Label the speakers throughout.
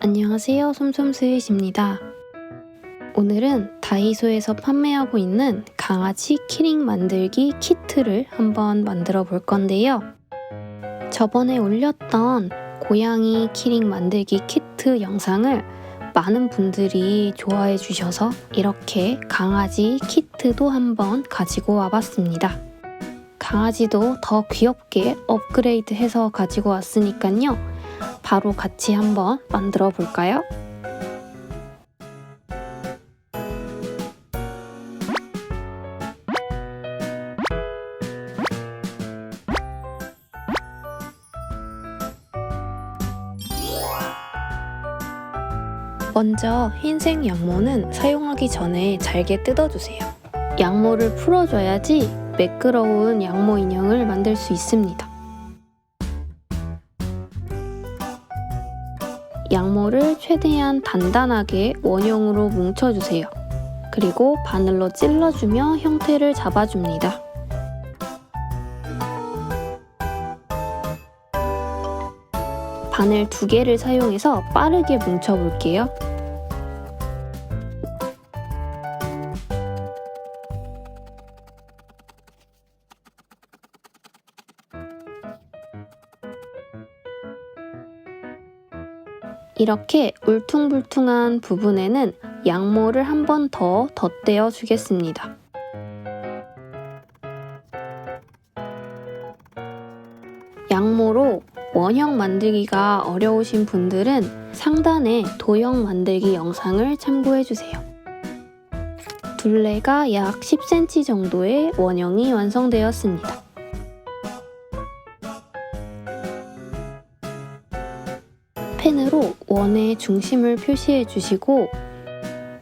Speaker 1: 안녕하세요. 솜솜스윗입니다. 오늘은 다이소에서 판매하고 있는 강아지 키링 만들기 키트를 한번 만들어 볼 건데요. 저번에 올렸던 고양이 키링 만들기 키트 영상을 많은 분들이 좋아해 주셔서 이렇게 강아지 키트도 한번 가지고 와봤습니다. 강아지도 더 귀엽게 업그레이드 해서 가지고 왔으니까요. 바로 같이 한번 만들어 볼까요? 먼저 흰색 양모는 사용하기 전에 잘게 뜯어주세요. 양모를 풀어줘야지 매끄러운 양모 인형을 만들 수 있습니다. 양모를 최대한 단단하게 원형으로 뭉쳐주세요. 그리고 바늘로 찔러주며 형태를 잡아줍니다. 바늘 두 개를 사용해서 빠르게 뭉쳐볼게요. 이렇게 울퉁불퉁한 부분에는 양모를 한 번 더 덧대어 주겠습니다. 양모로 원형 만들기가 어려우신 분들은 상단에 도형 만들기 영상을 참고해 주세요. 둘레가 약 10cm 정도의 원형이 완성되었습니다. 펜으로 원의 중심을 표시해 주시고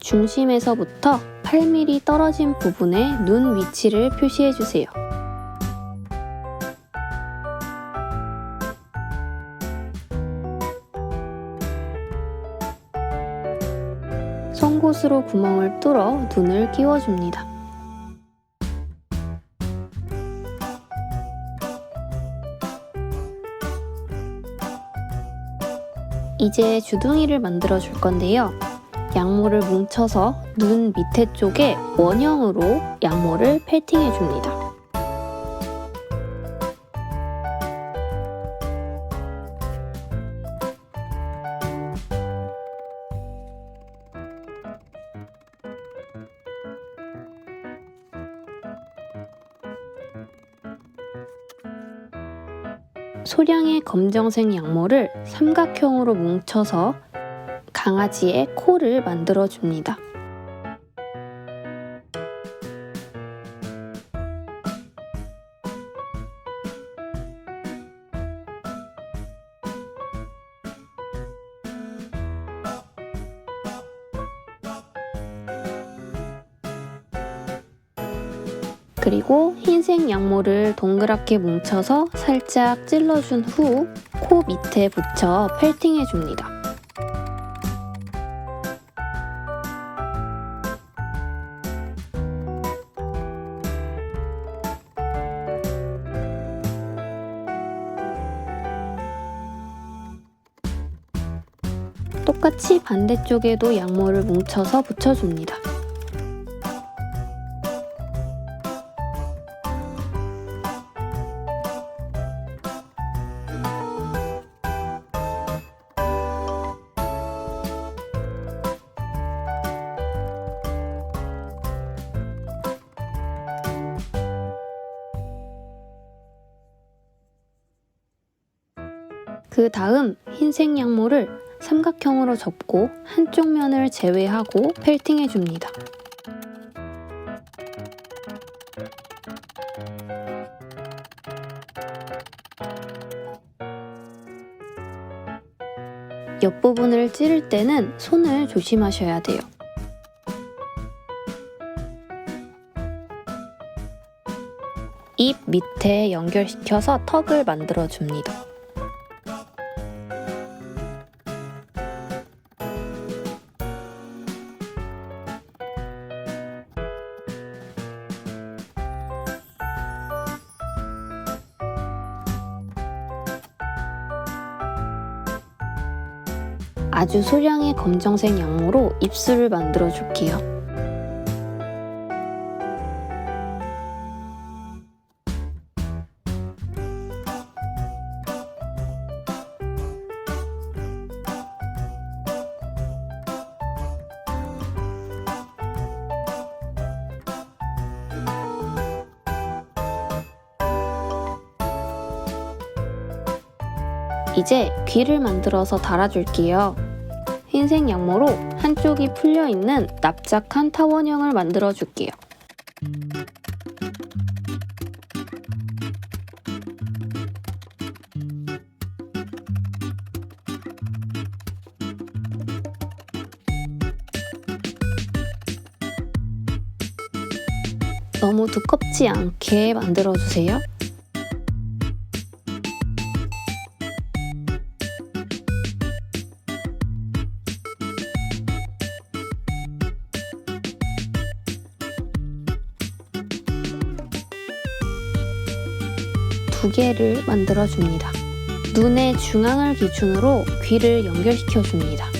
Speaker 1: 중심에서부터 8mm 떨어진 부분에 눈 위치를 표시해 주세요. 송곳으로 구멍을 뚫어 눈을 끼워줍니다. 이제 주둥이를 만들어 줄 건데요. 양모를 뭉쳐서 눈 밑에 쪽에 원형으로 양모를 패팅해 줍니다. 소량의 검정색 양모를 삼각형으로 뭉쳐서 강아지의 코를 만들어 줍니다. 그리고 흰색 양모를 동그랗게 뭉쳐서 살짝 찔러준 후 코 밑에 붙여 펠팅해 줍니다. 똑같이 반대쪽에도 양모를 뭉쳐서 붙여줍니다. 그 다음 흰색 양모를 삼각형으로 접고 한쪽 면을 제외하고 펠팅해 줍니다. 옆부분을 찌를 때는 손을 조심하셔야 돼요. 입 밑에 연결시켜서 턱을 만들어 줍니다. 아주 소량의 검정색 양모로 입술을 만들어 줄게요. 이제 귀를 만들어서 달아줄게요. 흰색 양모로 한쪽이 풀려 있는 납작한 타원형을 만들어 줄게요. 너무 두껍지 않게 만들어 주세요. 두 개를 만들어 줍니다. 눈의 중앙을 기준으로 귀를 연결시켜 줍니다.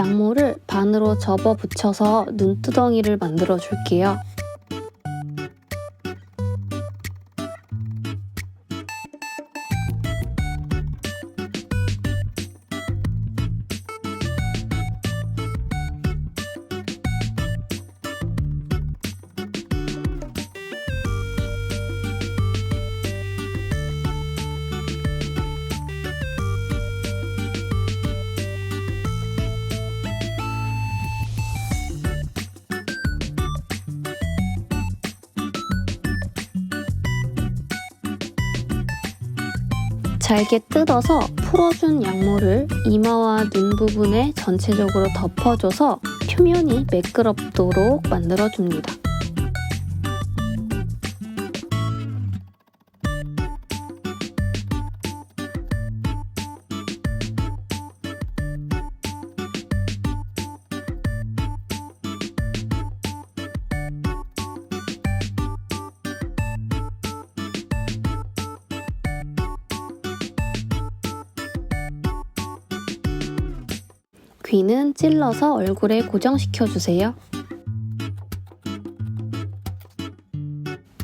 Speaker 1: 양모를 반으로 접어 붙여서 눈두덩이를 만들어 줄게요. 잘게 뜯어서 풀어준 양모를 이마와 눈 부분에 전체적으로 덮어줘서 표면이 매끄럽도록 만들어줍니다. 귀는 찔러서 얼굴에 고정시켜 주세요.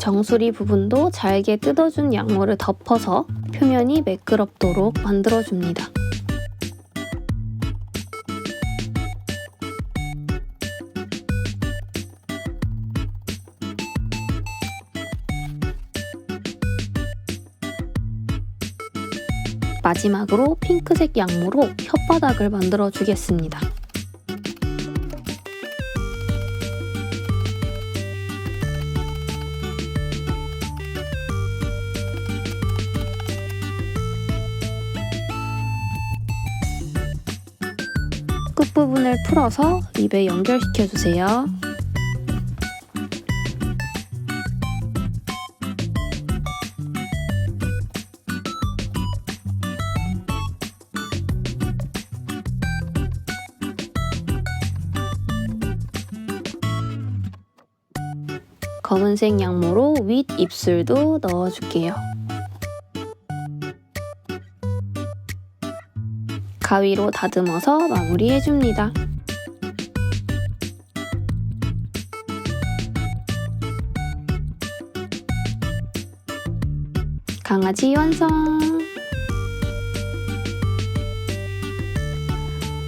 Speaker 1: 정수리 부분도 잘게 뜯어준 양모를 덮어서 표면이 매끄럽도록 만들어줍니다. 마지막으로 핑크색 양모로 혓바닥을 만들어 주겠습니다. 끝부분을 풀어서 입에 연결시켜 주세요. 검은색 양모로 윗 입술도 넣어줄게요. 가위로 다듬어서 마무리해줍니다. 강아지 완성!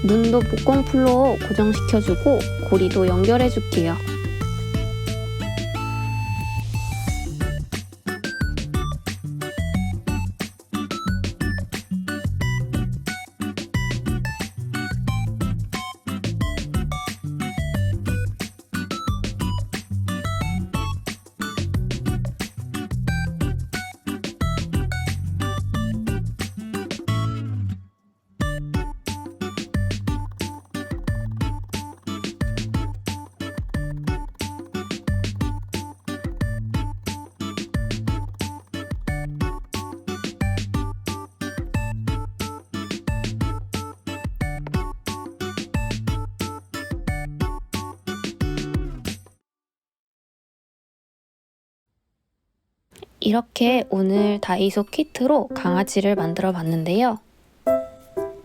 Speaker 1: 눈도 목공풀로 고정시켜주고 고리도 연결해줄게요. 이렇게 오늘 다이소 키트로 강아지를 만들어 봤는데요.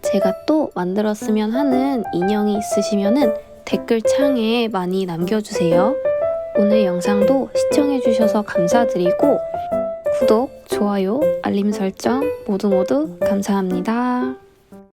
Speaker 1: 제가 또 만들었으면 하는 인형이 있으시면은 댓글 창에 많이 남겨주세요. 오늘 영상도 시청해주셔서 감사드리고 구독, 좋아요, 알림 설정 모두 모두 감사합니다.